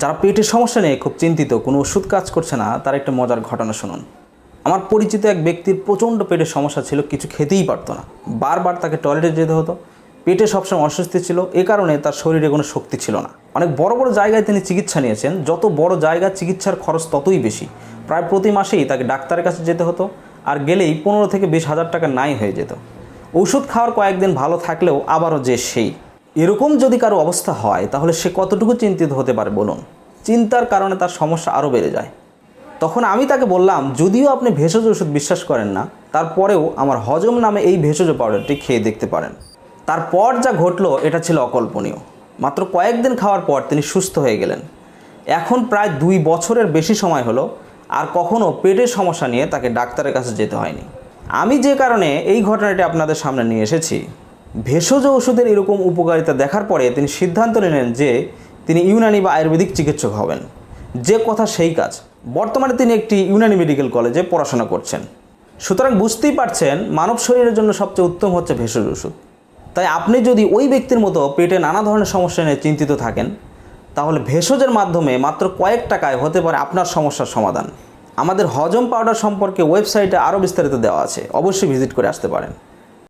যারা পেটের সমস্যা নিয়ে খুব চিন্তিত, কোনো ওষুধ কাজ করছে না, তার একটা মজার ঘটনা শুনুন। আমার পরিচিত এক ব্যক্তির প্রচণ্ড পেটের সমস্যা ছিল, কিছু খেতেই পারতো না। বারবার তাকে টয়লেটে যেতে হতো। পেটে সবসময় অস্বস্তি ছিল, এ কারণে তার শরীরে কোনো শক্তি ছিল না। অনেক বড় বড় জায়গায় তিনি চিকিৎসা নিয়েছেন, যত বড় জায়গা চিকিৎসার খরচ ততই বেশি। প্রায় প্রতি মাসেই তাকে ডাক্তারের কাছে যেতে হতো, আর গেলেই পনেরো থেকে বিশ হাজার টাকা নাই হয়ে যেত। ওষুধ খাওয়ার কয়েকদিন ভালো থাকলেও আবারও যে সেই। এরকম যদি কারও অবস্থা হয়, তাহলে সে কতটুকু চিন্তিত হতে পারে বলুন? চিন্তার কারণে তার সমস্যা আরও বেড়ে যায়। তখন আমি তাকে বললাম, যদিও আপনি ভেষজ ওষুধ বিশ্বাস করেন না, তারপরেও আমার হজম নামে এই ভেষজ পাউডারটি খেয়ে দেখতে পারেন। তারপর যা ঘটলো, এটা ছিল অকল্পনীয়। মাত্র কয়েকদিন খাওয়ার পর তিনি সুস্থ হয়ে গেলেন। এখন প্রায় দুই বছরের বেশি সময় হলো, আর কখনো পেটের সমস্যা নিয়ে তাকে ডাক্তারের কাছে যেতে হয়নি। আমি যে কারণে এই ঘটনাটি আপনাদের সামনে নিয়ে এসেছি ভেষজ ওষুধের এরকম উপকারিতা দেখার পরে তিনি সিদ্ধান্ত নিলেন যে তিনি ইউনানি বা আয়ুর্বেদিক চিকিৎসক হবেন। যে কথা সেই কাজ। বর্তমানে তিনি একটি ইউনানি মেডিকেল কলেজে পড়াশোনা করছেন। সুতরাং বুঝতেই পারছেন মানব শরীরের জন্য সবচেয়ে উত্তম হচ্ছে ভেষজ ওষুধ। তাই আপনি যদি ওই ব্যক্তির মতো পেটে নানা ধরনের সমস্যা নিয়ে চিন্তিত থাকেন, তাহলে ভেষজের মাধ্যমে মাত্র কয়েক টাকায় হতে পারে আপনার সমস্যার সমাধান। আমাদের হজম পাউডার সম্পর্কে ওয়েবসাইটে আরও বিস্তারিত দেওয়া আছে। অবশ্যই ভিজিট করে আসতে পারেন।